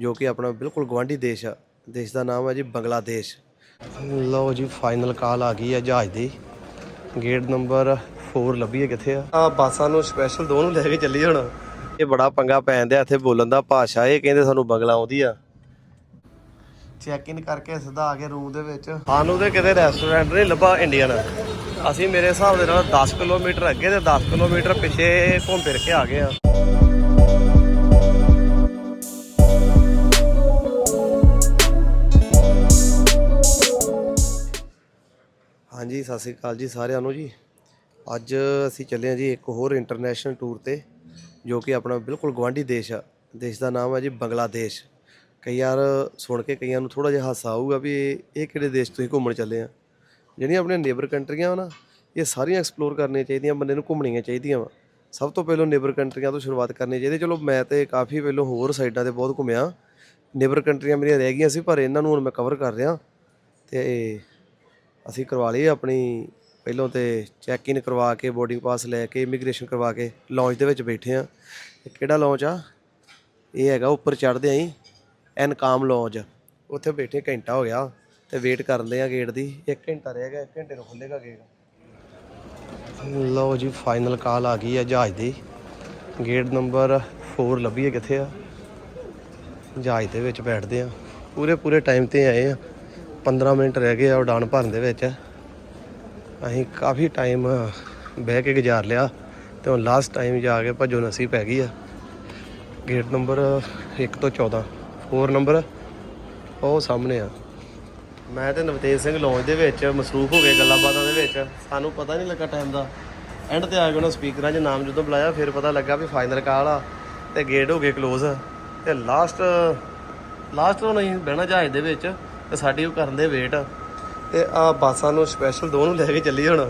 ਜੋ ਕਿ ਆਪਣਾ ਬਿਲਕੁਲ ਗਵਾਂਢੀ ਦੇਸ਼ ਆ। ਦੇਸ਼ ਦਾ ਨਾਮ ਹੈ ਜੀ ਬੰਗਲਾਦੇਸ਼। ਲਓ ਜੀ ਫਾਈਨਲ ਕਾਲ ਆ ਗਈ ਹੈ ਜਹਾਜ਼ ਦੀ। ਗੇਟ ਨੰਬਰ 4 ਲੱਭੀ ਹੈ ਕਿੱਥੇ ਆ? ਆ ਬੱਸਾਂ ਨੂੰ ਸਪੈਸ਼ਲ ਦੋ ਨੂੰ ਲੈ ਕੇ ਚੱਲੀ ਹੁਣ। ਇਹ ਬੜਾ ਪੰਗਾ ਪੈਣ ਦਿਆ ਇੱਥੇ ਬੋਲਣ ਦਾ ਭਾਸ਼ਾ। ਇਹ ਕਹਿੰਦੇ ਸਾਨੂੰ ਬੰਗਲਾ ਆਉਂਦੀ ਆ। ਚੈੱਕ ਇਨ ਕਰਕੇ ਸਿੱਧਾ ਆ ਕੇ ਰੂਮ ਦੇ ਵਿੱਚ। ਸਾਨੂੰ ਤੇ ਕਿਤੇ ਰੈਸਟੋਰੈਂਟ ਨਹੀਂ ਲੱਭਾ ਇੰਡੀਅਨ ਅਸੀਂ ਮੇਰੇ ਹਿਸਾਬ ਦੇ ਨਾਲ 10 ਕਿਲੋਮੀਟਰ ਅੱਗੇ ਤੇ 10 ਕਿਲੋਮੀਟਰ ਪਿੱਛੇ ਘੁੰਮ ਫਿਰ ਕੇ ਆ ਗਏ ਆ। ਹਾਂਜੀ ਸਤਿ ਸ੍ਰੀ ਅਕਾਲ ਜੀ ਸਾਰਿਆਂ ਨੂੰ ਜੀ। ਅੱਜ ਅਸੀਂ ਚੱਲੇ ਹਾਂ ਜੀ ਇੱਕ ਹੋਰ ਇੰਟਰਨੈਸ਼ਨਲ ਟੂਰ ਤੇ, ਜੋ ਕਿ ਆਪਣਾ ਬਿਲਕੁਲ ਗਵਾਂਢੀ ਦੇਸ਼ ਆ। ਦੇਸ਼ ਦਾ ਨਾਮ ਹੈ ਜੀ ਬੰਗਲਾਦੇਸ਼। ਕਈ ਯਾਰ ਸੁਣ ਕੇ ਕਈਆਂ ਨੂੰ ਥੋੜਾ ਜਿਹਾ ਹਾਸਾ ਆਊਗਾ ਵੀ ਇਹ ਇਹ ਕਿਹੜੇ ਦੇਸ਼ ਤੁਸੀਂ ਘੁੰਮਣ ਚੱਲੇ ਆ। ਜਿਹੜੀਆਂ ਆਪਣੇ ਨੇਬਰ ਕੰਟਰੀਆਂ ਵਾ ਨਾ, ਇਹ ਸਾਰੀਆਂ ਐਕਸਪਲੋਰ ਕਰਨੀਆਂ ਚਾਹੀਦੀਆਂ, ਬੰਦੇ ਨੂੰ ਘੁੰਮਣੀਆਂ ਚਾਹੀਦੀਆਂ ਵਾ। ਸਭ ਤੋਂ ਪਹਿਲਾਂ ਨੇਬਰ ਕੰਟਰੀਆਂ ਤੋਂ ਸ਼ੁਰੂਆਤ ਕਰਨੀ ਚਾਹੀਦੀ। ਚਲੋ ਮੈਂ ਤੇ ਕਾਫੀ ਪਹਿਲਾਂ ਹੋਰ ਸਾਈਡਾਂ ਤੇ ਬਹੁਤ ਘੁੰਮਿਆ। ਨੇਬਰ ਕੰਟਰੀਆਂ ਮੇਰੀਆਂ ਰਹਿ ਗਈਆਂ ਸੀ, ਪਰ ਇਹਨਾਂ ਨੂੰ ਹੁਣ ਮੈਂ ਕਵਰ ਕਰ ਰਿਹਾ। ਤੇ ਅਸੀਂ ਕਰਵਾ ਲਈ ਆਪਣੀ, ਪਹਿਲੋਂ ਤੇ ਚੈੱਕ ਇਨ ਕਰਵਾ ਕੇ ਬੋਰਡਿੰਗ ਪਾਸ ਲੈ ਕੇ ਇਮੀਗ੍ਰੇਸ਼ਨ ਕਰਵਾ ਕੇ ਲੌਂਜ ਦੇ ਵਿੱਚ ਬੈਠੇ ਆ ਇਹ ਕਿਹੜਾ ਲੌਂਜ ਆ? ਇਹ ਹੈਗਾ ਉੱਪਰ ਚੜ੍ਹਦੇ ਆਂ ਐਨਕਾਮ ਲੌਂਜ ਉੱਥੇ ਬੈਠੇ ਘੰਟਾ ਹੋ ਗਿਆ ਤੇ ਵੇਟ ਕਰਦੇ ਆ ਗੇਟ ਦੀ। 1 ਘੰਟਾ ਰਹਿ ਗਿਆ 1 ਘੰਟੇ ਨੂੰ ਖੁੱਲੇਗਾ ਗੇਟ ਲਓ ਜੀ ਫਾਈਨਲ ਕਾਲ ਆ ਗਈ ਆ ਜਹਾਜ਼ ਦੀ। ਗੇਟ ਨੰਬਰ 4 ਲੱਭੀਏ ਕਿੱਥੇ ਆ? ਜਹਾਜ਼ ਦੇ ਵਿੱਚ ਬੈਠਦੇ ਆ ਪੂਰੇ ਪੂਰੇ ਟਾਈਮ ਤੇ ਆਏ ਆ 15 ਮਿੰਟ ਰਹਿ ਗਏ ਆ ਉਡਾਨ ਭਰਨ ਦੇ ਵਿੱਚ। ਅਸੀਂ ਕਾਫੀ ਟਾਈਮ ਬਹਿ ਕੇ ਗੁਜ਼ਾਰ ਲਿਆ ਤੇ ਹੁਣ ਲਾਸਟ ਟਾਈਮ ਜਾ ਕੇ ਭੱਜੋ ਨਸੀ ਪੈ ਗਈ ਆ। ਗੇਟ ਨੰਬਰ 1 ਤੋਂ 14 4 ਨੰਬਰ ਉਹ ਸਾਹਮਣੇ ਆ। ਮੈਂ ਤੇ ਨਵਤੇਜ ਸਿੰਘ ਲੌਂਜ ਦੇ ਵਿੱਚ ਮਸਰੂਫ ਹੋ ਗਏ ਗੱਲਾਂ ਬਾਤਾਂ ਦੇ ਵਿੱਚ। ਸਾਨੂੰ ਪਤਾ ਨਹੀਂ ਲੱਗਾ ਟਾਈਮ ਦਾ। ਐਂਡ ਤੇ ਆ ਕੇ ਉਹਨਾਂ ਸਪੀਕਰਾਂ 'ਚ ਨਾਮ ਜਦੋਂ ਬੁਲਾਇਆ, ਫਿਰ ਪਤਾ ਲੱਗਾ ਵੀ ਫਾਈਨਲ ਕਾਲ ਆ ਤੇ ਗੇਟ ਹੋ ਗਏ ক্লোਜ਼ ਤੇ ਲਾਸਟ ਲਾਸਟ ਨੂੰ ਨਹੀਂ ਬਹਿਣਾ ਜਹਾਜ਼ ਦੇ ਵਿੱਚ। ਤੇ ਸਾਡੀ ਉਹ ਕਰਨ ਦੇ ਵੇਟ ਤੇ ਆ ਬੱਸਾਂ ਨੂੰ ਸਪੈਸ਼ਲ ਦੋ ਨੂੰ ਲੈ ਕੇ ਚੱਲੀ ਹੁਣ।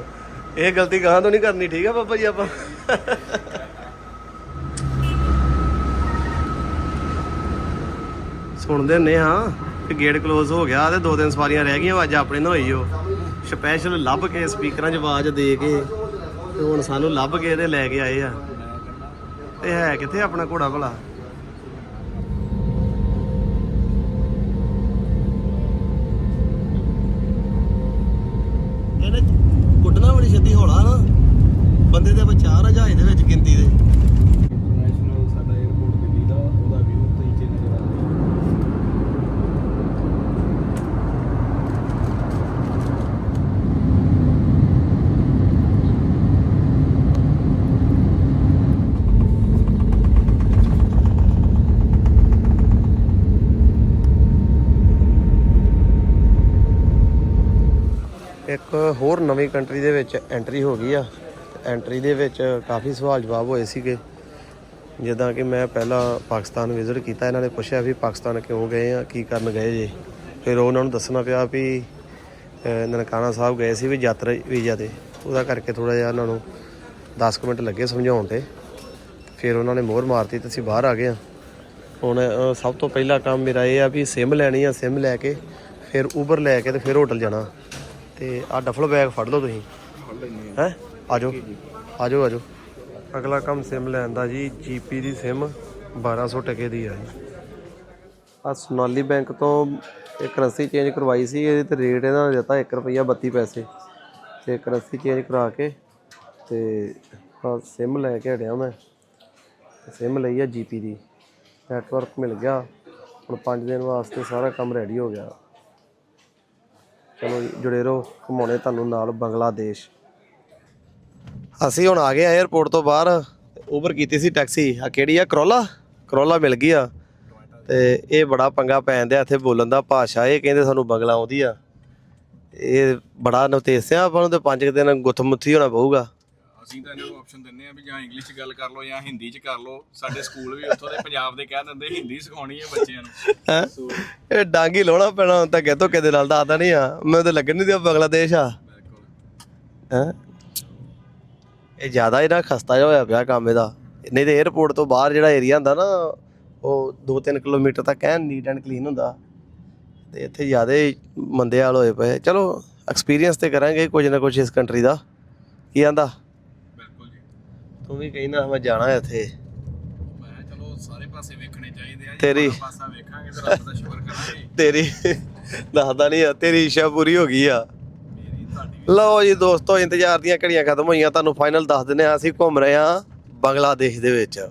ਇਹ ਗਲਤੀ ਗਾਂ ਤੋਂ ਨਹੀਂ ਕਰਨੀ, ਠੀਕ ਆ ਬਾਬਾ ਜੀ ਆਪਾਂ? ਸੁਣਦੇ ਨੇ ਹਾਂ ਕਿ ਗੇਟ ਕਲੋਜ਼ ਹੋ ਗਿਆ ਤੇ ਦੋ ਤਿੰਨ ਸਵਾਰੀਆਂ ਰਹਿ ਗਈਆਂ, ਅੱਜ ਆਪਣੇ ਨਾਲ ਹੋਈ ਉਹ। ਸਪੈਸ਼ਲ ਲੱਭ ਕੇ ਸਪੀਕਰਾਂ 'ਚ ਆਵਾਜ਼ ਦੇ ਕੇ ਤੇ ਹੁਣ ਸਾਨੂੰ ਲੱਭ ਕੇ ਤੇ ਲੈ ਕੇ ਆਏ ਆ। ਤੇ ਹੈ ਕਿੱਥੇ ਆਪਣਾ ਘੋੜਾ ਭਲਾ? ਇਹਨੇ ਕੁੱਟਣਾ ਬੜੀ ਛੇਤੀ ਹੌਲਾ ਨਾ। ਬੰਦੇ ਦੇ ਵਿਚਾਰ ਆ ਜਹਾਜ਼ ਦੇ ਵਿੱਚ ਗਿਣਤੀ ਦੇ ਇੰਟਰਨੈਸ਼ਨਲ ਸਾਡਾ 에어ਪੋਰਟ ਦਿੱਲੀ ਦਾ ਉਹਦਾ ਵਿਊ ਤੁਸੀਂ ਚੇਂਜ ਕਰਾ ਦਿਓ ਇੱਕ ਹੋਰ ਨਵੀਂ ਕੰਟਰੀ ਦੇ ਵਿੱਚ ਐਂਟਰੀ ਹੋ ਗਈ ਆ। ਐਂਟਰੀ ਦੇ ਵਿੱਚ ਕਾਫੀ ਸਵਾਲ ਜਵਾਬ ਹੋਏ ਸੀਗੇ। ਜਿੱਦਾਂ ਕਿ ਮੈਂ ਪਹਿਲਾਂ ਪਾਕਿਸਤਾਨ ਵਿਜ਼ਿਟ ਕੀਤਾ, ਇਹਨਾਂ ਨੇ ਪੁੱਛਿਆ ਵੀ ਪਾਕਿਸਤਾਨ ਕਿਉਂ ਗਏ ਆ, ਕੀ ਕਰਨ ਗਏ ਜੇ। ਫਿਰ ਉਹਨਾਂ ਨੂੰ ਦੱਸਣਾ ਪਿਆ ਵੀ ਨਨਕਾਣਾ ਸਾਹਿਬ ਗਏ ਸੀ ਵੀ ਯਾਤਰਾ ਵੀਜ਼ਾ ਤੇ। ਉਹਦਾ ਕਰਕੇ ਥੋੜਾ ਜਿਹਾ ਉਹਨਾਂ ਨੂੰ 10 ਕੁ ਮਿੰਟ ਲੱਗੇ ਸਮਝਾਉਣ ਤੇ। ਫਿਰ ਉਹਨਾਂ ਨੇ ਮੋਹਰ ਮਾਰਤੀ ਤੇ ਅਸੀਂ ਬਾਹਰ ਆ ਗਏ ਆ। ਹੁਣ ਸਭ ਤੋਂ ਪਹਿਲਾ ਕੰਮ ਮੇਰਾ ਇਹ ਆ ਵੀ ਸਿਮ ਲੈਣੀ ਆ, ਸਿਮ ਲੈ ਕੇ ਫਿਰ ਉਬਰ ਲੈ ਕੇ ਤੇ ਫਿਰ ਹੋਟਲ ਜਾਣਾ। ਤੇ ਆ ਡਫਲ ਬੈਗ ਫੜ ਲਓ ਤੁਸੀਂ। ਹੈ? ਆਜੋ ਆਜੋ ਆਜੋ ਅਗਲਾ ਕੰਮ ਸਿਮ ਲੈਣ ਦਾ ਜੀ ਜੀਪੀ ਦੀ ਸਿਮ 1200 ਟਕੇ ਦੀ ਆ ਜੀ। ਆ ਸੋਨਾਲੀ ਬੈਂਕ ਤੋਂ ਇਹ ਕਰੰਸੀ ਚੇਂਜ ਕਰਵਾਈ ਸੀ, ਇਹਦੇ ਤੇ ਰੇਟ ਇਹਨਾਂ ਨੇ ਦਿੱਤਾ 1 ਰੁਪਿਆ 32 ਪੈਸੇ। ਤੇ ਕਰੰਸੀ ਚੇਂਜ ਕਰਾ ਕੇ ਤੇ ਆ ਸਿਮ ਲੈ ਕੇ ਹਟਿਆ ਮੈਂ। ਸਿਮ ਲਈ ਆ ਜੀਪੀ ਦੀ। ਨੈਟਵਰਕ ਮਿਲ ਗਿਆ। ਹੁਣ 5 ਦਿਨ ਵਾਸਤੇ ਸਾਰਾ ਕੰਮ ਰੈਡੀ ਹੋ ਗਿਆ। ਚਲੋ ਜੀ, ਜੁੜੇ ਰਹੋ ਘੁਮਾਉਣੇ ਤੁਹਾਨੂੰ ਨਾਲ ਬੰਗਲਾਦੇਸ਼। ਅਸੀਂ ਹੁਣ ਆ ਗਏ ਆ 에어ਪੋਰਟ ਤੋਂ ਬਾਹਰ। ਉਬਰ ਕੀਤੀ ਸੀ ਟੈਕਸੀ ਆ ਕਿਹੜੀ ਆ? ਕਰੋਲਾ ਕਰੋਲਾ ਮਿਲ ਗਈ ਆ। ਤੇ ਇਹ ਬੜਾ ਪੰਗਾ ਪੈਣ ਦਿਆ ਇੱਥੇ ਬੋਲਣ ਦਾ ਭਾਸ਼ਾ। ਇਹ ਕਹਿੰਦੇ ਸਾਨੂੰ ਬੰਗਲਾ ਆਉਂਦੀ ਆ। ਇਹ ਬੜਾ ਨਵਤੇਸਿਆ ਆਪਾਂ ਨੂੰ ਤੇ ਪੰਜ ਕੁ ਦਿਨ ਗੁੱਥਮੁੱਥੀ ਹੋਣਾ ਪਊਗਾ। ਅਸੀਂ ਤਾਂ ਇਹਨਾਂ ਨੂੰ ਆਪਸ਼ਨ ਦਿੰਨੇ ਆ ਵੀ ਜਾਂ ਇੰਗਲਿਸ਼ 'ਚ ਗੱਲ ਕਰ ਲਓ ਜਾਂ ਹਿੰਦੀ 'ਚ ਕਰ ਲਓ। ਸਾਡੇ ਸਕੂਲ ਵੀ ਉੱਥੋਂ ਦੇ ਪੰਜਾਬ ਦੇ ਕਹਿ ਦਿੰਦੇ ਹਿੰਦੀ ਸਿਖਾਉਣੀ ਹੈ ਬੱਚਿਆਂ ਨੂੰ? ਇਹ ਡਾਂਗੀ ਲਾਉਣਾ ਪੈਣਾ ਹੁਣ ਤਾਂ ਕਹਿ ਕਿਦੇ ਨਾਲ ਦੱਸਦਾ ਨਹੀਂ ਆ। ਮੈਨੂੰ ਤਾਂ ਲੱਗਣ ਨਹੀਂ ਦਿਆ ਬੰਗਲਾਦੇਸ਼ ਆ। ਹੈਂ? ਇਹ ਜ਼ਿਆਦਾ ਇਹਦਾ ਖਸਤਾ ਜਿਹਾ ਹੋਇਆ ਪਿਆ ਕੰਮ ਇਹਦਾ। ਨਹੀਂ ਤੇ 에어ਪੋਰਟ ਤੋਂ ਬਾਹਰ ਜਿਹੜਾ ਏਰੀਆ ਹੁੰਦਾ ਨਾ ਉਹ 2-3 ਕਿਲੋਮੀਟਰ ਤੱਕ ਐਨ ਨੀਟ ਐਂਡ ਕਲੀਨ ਹੁੰਦਾ। ਤੇ ਇੱਥੇ ਜ਼ਿਆਦਾ ਮੰਦੇ ਹਾਲ ਹੋਏ ਪਏ। ਚਲੋ ਐਕਸਪੀਰੀਅੰਸ ਤੇ ਕਰਾਂਗੇ ਕੁਝ ਨਾ ਕੁਝ ਇਸ ਕੰਟਰੀ ਦਾ। ਕੀ ਆਂਦਾ? ਤੂੰ ਵੀ ਕਹਿੰਦਾ ਮੈਂ ਜਾਣਾ ਇੱਥੇ। ਮੈਂ ਕਿਹਾ ਚਲੋ ਸਾਰੇ ਪਾਸੇ ਵੇਖਣੇ ਚਾਹੀਦੇ ਆ ਜੀ। ਤੇਰੀ- ਸਾਰਾ ਪਾਸਾ ਵੇਖਾਂਗੇ ਰੱਬ ਦਾ ਸ਼ੁਕਰ ਕਰਾਂਗੇ। ਤੇਰੀ ਦੱਸਦਾ ਨਹੀਂ ਆ ਤੇਰੀ ਇੱਛਾ ਪੂਰੀ ਹੋ ਗਈ ਆ। ਲਓ ਜੀ ਦੋਸਤੋ ਇੰਤਜ਼ਾਰ ਦੀਆਂ ਘੜੀਆਂ ਖਤਮ ਹੋਈਆਂ ਤੁਹਾਨੂੰ ਫਾਈਨਲ ਦੱਸ ਦਿੰਦੇ ਆ ਅਸੀਂ ਘੁੰਮ ਰਹੇ ਆ ਬੰਗਲਾਦੇਸ਼ ਦੇ ਵਿੱਚ।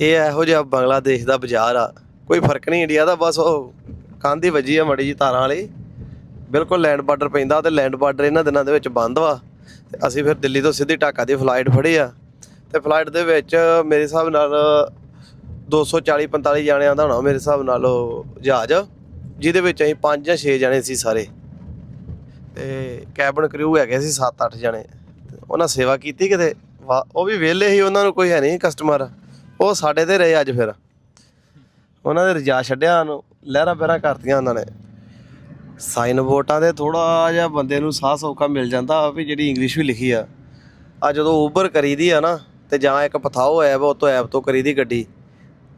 ਇਹ ਇਹੋ ਜਿਹਾ ਬੰਗਲਾਦੇਸ਼ ਦਾ ਬਾਜ਼ਾਰ ਆ। ਕੋਈ ਫ਼ਰਕ ਨਹੀਂ ਇੰਡੀਆ ਦਾ ਬਸ ਉਹ ਕਾਂਦੀ ਵੱਜੀ ਆ ਮੜੀ ਜੀ ਤਾਰਾਂ ਵਾਲੀ। ਬਿਲਕੁਲ ਲੈਂਡ ਬਾਰਡਰ ਪੈਂਦਾ ਤੇ ਲੈਂਡ ਬਾਰਡਰ ਇਹਨਾਂ ਦਿਨਾਂ ਦੇ ਵਿੱਚ ਬੰਦ ਵਾ। ਤੇ ਅਸੀਂ ਫਿਰ ਦਿੱਲੀ ਤੋਂ ਸਿੱਧੀ ਢਾਕਾ ਦੀ ਫਲਾਈਟ ਫੜੀ ਆ। ਤੇ ਫਲਾਈਟ ਦੇ ਵਿੱਚ ਮੇਰੇ ਹਿਸਾਬ ਨਾਲ 240 45 ਜਾਣਿਆਂ ਦਾ ਹੋਣਾ ਮੇਰੇ ਹਿਸਾਬ ਨਾਲ ਉਹ ਜਹਾਜ਼, ਜਿਹਦੇ ਵਿੱਚ ਅਸੀਂ 5 ਜਾਂ 6 ਜਾਣੇ ਸੀ ਸਾਰੇ। ਤੇ ਕੈਬਨ ਕਰੂ ਹੈਗੇ ਸੀ 7-8 ਜਣੇ। ਉਹਨਾਂ ਸੇਵਾ ਕੀਤੀ ਕਿਤੇ? ਵਾ- ਉਹ ਵੀ ਵਿਹਲੇ ਸੀ, ਉਹਨਾਂ ਨੂੰ ਕੋਈ ਹੈ ਨਹੀਂ ਕਸਟਮਰ। ਉਹ ਸਾਡੇ ਤੇ ਰਹੇ ਅੱਜ ਫਿਰ। ਉਹਨਾਂ ਦੇ ਰਜਾ ਛੱਡਿਆ ਨੂੰ ਲਹਿਰਾਂ ਪੈਰਾਂ ਕਰਤੀਆਂ ਉਹਨਾਂ ਨੇ। ਸਾਈਨ ਬੋਰਡਾਂ ਦੇ ਥੋੜਾ ਜਿਹਾ ਬੰਦੇ ਨੂੰ ਸਾਹ ਸੌਖਾ ਮਿਲ ਜਾਂਦਾ ਵੀ ਜਿਹੜੀ ਇੰਗਲਿਸ਼ ਵੀ ਲਿਖੀ ਆ। ਆ ਜਦੋਂ ਉਬਰ ਕਰੀਦੀ ਆ ਨਾ ਤੇ ਜਾਂ ਇੱਕ ਪਥਾਓ ਐਪ ਉਹ ਤੋਂ ਐਪ ਤੋਂ ਕਰੀਦੀ ਗੱਡੀ,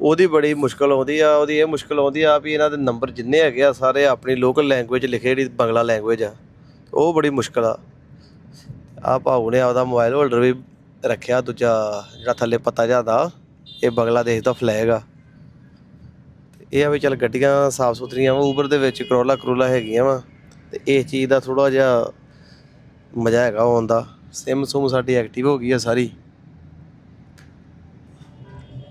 ਉਹਦੀ ਬੜੀ ਮੁਸ਼ਕਲ ਆਉਂਦੀ ਆ, ਉਹਦੀ ਇਹ ਮੁਸ਼ਕਲ ਆਉਂਦੀ ਆ ਵੀ ਇਹਨਾਂ ਦੇ ਨੰਬਰ ਜਿੰਨੇ ਹੈਗੇ ਆ, ਸਾਰੇ ਆਪਣੀ ਲੋਕਲ ਲੈਂਗੁਏਜ ਲਿਖੇ ਜਿਹੜੀ ਬੰਗਲਾ ਲੈਂਗੁਏਜ ਆ, ਉਹ ਬੜੀ ਮੁਸ਼ਕਲ ਆ। ਆ ਭਾਊ ਨੇ ਆਪਦਾ ਮੋਬਾਈਲ ਹੋਲਡਰ ਵੀ ਰੱਖਿਆ, ਦੂਜਾ ਜਿਹੜਾ ਥੱਲੇ ਪਤਾ ਜਾਂਦਾ, ਇਹ ਬੰਗਲਾਦੇਸ਼ ਦਾ ਫਲੈਗ ਆ। ਇਹ ਆ ਵੀ ਚੱਲ ਗੱਡੀਆਂ ਸਾਫ਼ ਸੁਥਰੀਆਂ ਵਾ ਉਬਰ ਦੇ ਵਿੱਚ ਕਰੋਲਾ ਕਰੋਲਾ ਹੈਗੀਆਂ ਵਾ। ਤੇ ਇਸ ਚੀਜ਼ ਦਾ ਥੋੜਾ ਜਿਹਾ ਮਜ਼ਾ ਹੈਗਾ ਆਉਣ ਦਾ। ਸਿਮ ਸੁਮ ਸਾਡੀ ਐਕਟਿਵ ਹੋ ਗਈ ਆ ਸਾਰੀ।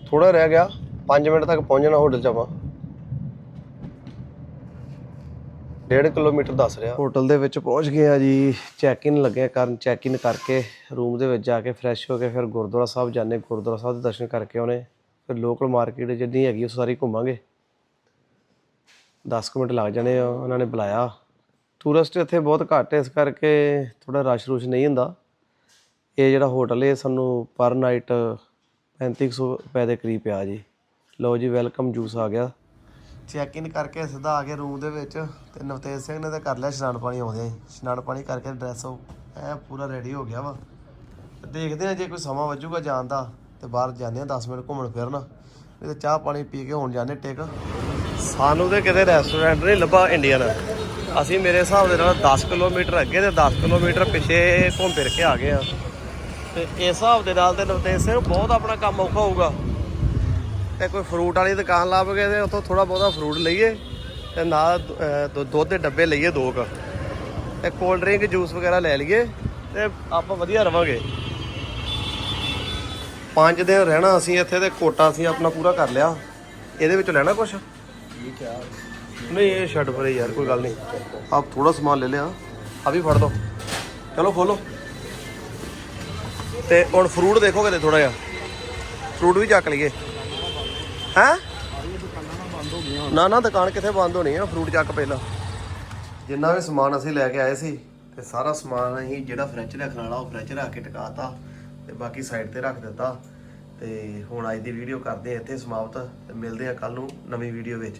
ਥੋੜਾ ਰਹਿ ਗਿਆ 5 ਮਿੰਟ ਤੱਕ ਪਹੁੰਚਣਾ ਹੋਟਲ ਚ ਆਪਾਂ। 1.5 ਕਿਲੋਮੀਟਰ ਦੱਸ ਰਿਹਾ। ਹੋਟਲ ਦੇ ਵਿੱਚ ਪਹੁੰਚ ਗਏ ਆ ਜੀ ਚੈੱਕ ਇਨ ਲੱਗੇ ਕਰਨ ਚੈੱਕ ਇਨ ਕਰਕੇ ਰੂਮ ਦੇ ਵਿੱਚ ਜਾ ਕੇ ਫਰੈਸ਼ ਹੋ ਕੇ ਫਿਰ ਗੁਰਦੁਆਰਾ ਸਾਹਿਬ ਜਾਣੇ ਗੁਰਦੁਆਰਾ ਸਾਹਿਬ ਦੇ ਦਰਸ਼ਨ ਕਰਕੇ ਆਉਣੇ। ਫਿਰ ਲੋਕਲ ਮਾਰਕੀਟ ਜਿੰਨੀ ਹੈਗੀ ਉਹ ਸਾਰੀ ਘੁੰਮਾਂਗੇ। 10 ਕੁ ਮਿੰਟ ਲੱਗ ਜਾਣੇ ਆ, ਉਹਨਾਂ ਨੇ ਬੁਲਾਇਆ। ਟੂਰਿਸਟ ਇੱਥੇ ਬਹੁਤ ਘੱਟ ਇਸ ਕਰਕੇ ਥੋੜਾ ਰਸ਼ ਰੁਸ਼ ਨਹੀਂ ਹੁੰਦਾ। ਇਹ ਜਿਹੜਾ ਹੋਟਲ ਹੈ ਸਾਨੂੰ ਪਰ ਨਾਈਟ 3500 ਰੁਪਏ ਦੇ ਕਰੀਬ ਪਿਆ ਜੀ। ਲਓ ਜੀ ਵੈਲਕਮ ਜੂਸ ਆ ਗਿਆ। ਚੈੱਕ ਇਨ ਕਰਕੇ ਸਿੱਧਾ ਆ ਗਏ ਰੂਮ ਦੇ ਵਿੱਚ ਤੇ ਨਵਤੇਜ ਸਿੰਘ ਨੇ ਤਾਂ ਕਰ ਲਿਆ ਇਸ਼ਨਾਨ ਪਾਣੀ ਆਉਂਦੇ ਹੀ। ਇਸ਼ਨਾਨ ਪਾਣੀ ਕਰਕੇ ਡਰੈਸ ਐ ਪੂਰਾ ਰੈਡੀ ਹੋ ਗਿਆ ਵਾ। ਦੇਖਦੇ ਆ ਜੇ ਕੋਈ ਸਮਾਂ ਵੱਜੂਗਾ ਜਾਣ ਦਾ ਤੇ ਬਾਹਰ ਜਾਂਦੇ ਆ 10 ਮਿੰਟ ਘੁੰਮਣ ਫਿਰਨ। ਤੇ ਚਾਹ ਪਾਣੀ ਪੀ ਕੇ ਹੁਣ ਜਾਂਦੇ ਟਿਕ। ਸਾਨੂੰ ਤੇ ਕਿਤੇ ਰੈਸਟੋਰੈਂਟ ਨਹੀਂ ਲੱਭਾ ਇੰਡੀਅਨ ਅਸੀਂ ਮੇਰੇ ਹਿਸਾਬ ਦੇ ਨਾਲ 10 ਕਿਲੋਮੀਟਰ ਅੱਗੇ ਤੇ 10 ਕਿਲੋਮੀਟਰ ਪਿੱਛੇ ਘੁੰਮ ਫਿਰ ਕੇ ਆ ਗਏ ਆ। ਤੇ ਇਸ ਹਿਸਾਬ ਦੇ ਨਾਲ ਤੇ ਨਵਤੇਜ ਸਿੰਘ ਬਹੁਤ ਆਪਣਾ ਕੰਮ ਔਖਾ ਹੋਊਗਾ। ਤੇ ਕੋਈ ਫਰੂਟ ਵਾਲੀ ਦੁਕਾਨ ਲੱਭ ਕੇ ਤੇ ਉੱਥੋਂ ਥੋੜਾ ਬਹੁਤਾ ਫਰੂਟ ਲਈਏ ਤੇ ਨਾਲ ਦੁ- ਦੁੱਧ ਦੇ ਡੱਬੇ ਲਈਏ ਦੋ ਕੁ। ਤੇ ਕੋਲਡ ਡਰਿੰਕ ਜੂਸ ਵਗੈਰਾ ਲੈ ਲਈਏ ਤੇ ਆਪਾਂ ਵਧੀਆ ਰਵਾਂਗੇ। ਪੰਜ ਦਿਨ ਰਹਿਣਾ ਅਸੀਂ ਇੱਥੇ ਤੇ ਕੋਟਾ ਅਸੀਂ ਆਪਣਾ ਪੂਰਾ ਕਰ ਲਿਆ। ਇਹਦੇ ਵਿੱਚ ਲੈਣਾ ਕੁਛ? ਠੀਕ ਆ ਨਹੀਂ, ਇਹ ਛੱਡ ਪਰੇ ਯਾਰ, ਕੋਈ ਗੱਲ ਨਹੀਂ। ਆਪ ਥੋੜਾ ਸਮਾਨ ਲੈ ਲਿਆ। ਆ ਵੀ ਫੜ ਦੋ ਚਲੋ, ਖੋਲੋ। ਤੇ ਹੁਣ ਫਰੂਟ ਦੇਖੋ ਕਿਤੇ ਥੋੜਾ ਜਿਹਾ। ਫਰੂਟ ਵੀ ਚੱਕ ਲਈਏ। ਹੈਂ? ਨਾ ਨਾ, ਦੁਕਾਨ ਕਿੱਥੇ ਬੰਦ ਹੋਣੀ ਆ? ਫਰੂਟ ਚੱਕ ਪਹਿਲਾਂ। ਜਿੰਨਾ ਵੀ ਸਮਾਨ ਅਸੀਂ ਲੈ ਕੇ ਆਏ ਸੀ, ਤੇ ਸਾਰਾ ਸਮਾਨ ਅਸੀਂ ਜਿਹੜਾ ਫ੍ਰਿਜ ਰੱਖਣ ਵਾਲਾ, ਉਹ ਫ੍ਰਿਜ ਰੱਖ ਕੇ ਟਿਕਾਤਾ। ਤੇ ਬਾਕੀ ਸਾਈਡ ਤੇ ਰੱਖ ਦਿੱਤਾ ਤੇ ਹੁਣ ਅੱਜ ਦੀ ਵੀਡੀਓ ਕਰਦੇ ਆ ਇੱਥੇ ਸਮਾਪਤ ਤੇ ਮਿਲਦੇ ਆ ਕੱਲ ਨੂੰ ਨਵੀਂ ਵੀਡੀਓ ਵਿੱਚ।